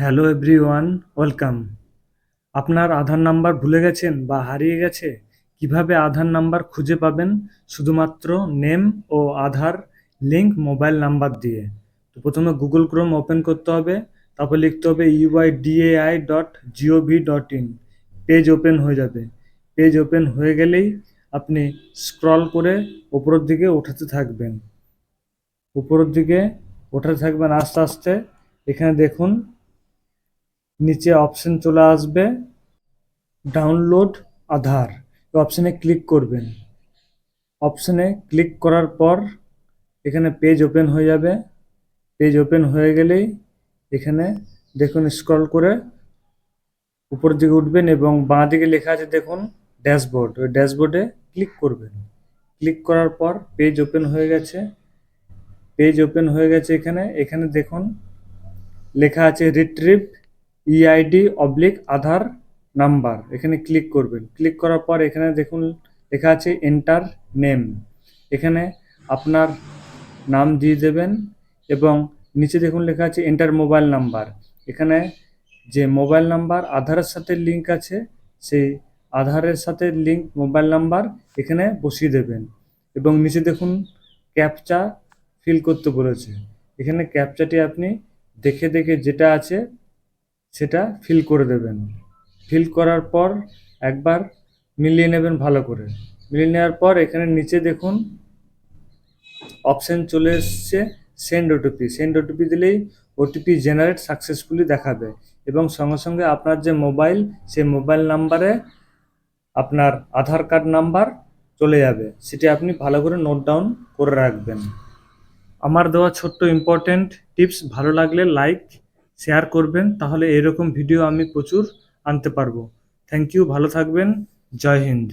Hello everyone, welcome. আপনার আধার number ভুলে গেছেন বা হারিয়ে গেছে? কীভাবে আধার নাম্বার খুঁজে পাবেন? শুধুমাত্র নেম ও আধার লিঙ্ক মোবাইল নাম্বার দিয়ে। তো প্রথমে গুগল ক্রোম ওপেন করতে হবে, তারপর লিখতে হবে UIDAI dot gov dot in page open হয়ে যাবে। পেজ ওপেন হয়ে গেলেই আপনি স্ক্রল করে ওপরের দিকে ওঠাতে থাকবেন। উপরের দিকে ওঠাতে থাকবেন আস্তে আস্তে। এখানে দেখুন নিচে অপশন চলে আসবে ডাউনলোড আধার। অপশনে ক্লিক করবেন। অপশনে ক্লিক করার পর এখানে পেজ ওপেন হয়ে যাবে। পেজ ওপেন হয়ে গেলেই এখানে দেখুন স্ক্রল করে উপর দিকে উঠবেন এবং বাঁ দিকে লেখা আছে, দেখুন ড্যাশবোর্ড ওই ড্যাশবোর্ডে ক্লিক করবেন। ক্লিক করার পর পেজ ওপেন হয়ে গেছে। পেজ ওপেন হয়ে গেছে এখানে। এখানে দেখুন, লেখা আছে retrieve EID oblique Aadhaar number, এখানে ক্লিক করবেন। ক্লিক করার পর এখানে দেখুন, লেখা আছে এন্টার নেম এখানে আপনার নাম দিয়ে দেবেন এবং নিচে দেখুন, লেখা আছে এন্টার মোবাইল নাম্বার এখানে যে মোবাইল নাম্বার আধারের সাথে লিংক আছে, সেই আধারের সাথে লিংক মোবাইল নাম্বার এখানে বসিয়ে দেবেন। এবং নিচে দেখুন ক্যাপচা ফিল করতে বলেছে। এখানে ক্যাপচাটি আপনি দেখে দেখে যেটা আছে সেটা ফিল করে দেবেন। ফিল করার পর একবার মিলিয়ে নেবেন ভালো করে। মিলিয়ে নেওয়ার পর এখানে নিচে দেখুন অপশন চলে এসছে সেন্ড ওটিপি সেন্ড ওটিপি দিলেই ওটিপি জেনারেট সাকসেসফুলি দেখাবে এবং সঙ্গে সঙ্গে আপনার যে মোবাইল সেই মোবাইল নাম্বারে আপনার আধার কার্ড নাম্বার চলে যাবে। সেটি আপনি ভালো করে নোট ডাউন করে রাখবেন। আমার দেওয়া ছোট্ট ইম্পর্টেন্ট টিপস ভালো লাগলে লাইক শেয়ার করবেন, তাহলে এরকম ভিডিও আমি প্রচুর আনতে পারব। থ্যাংক ইউ ভালো থাকবেন, জয় হিন্দ।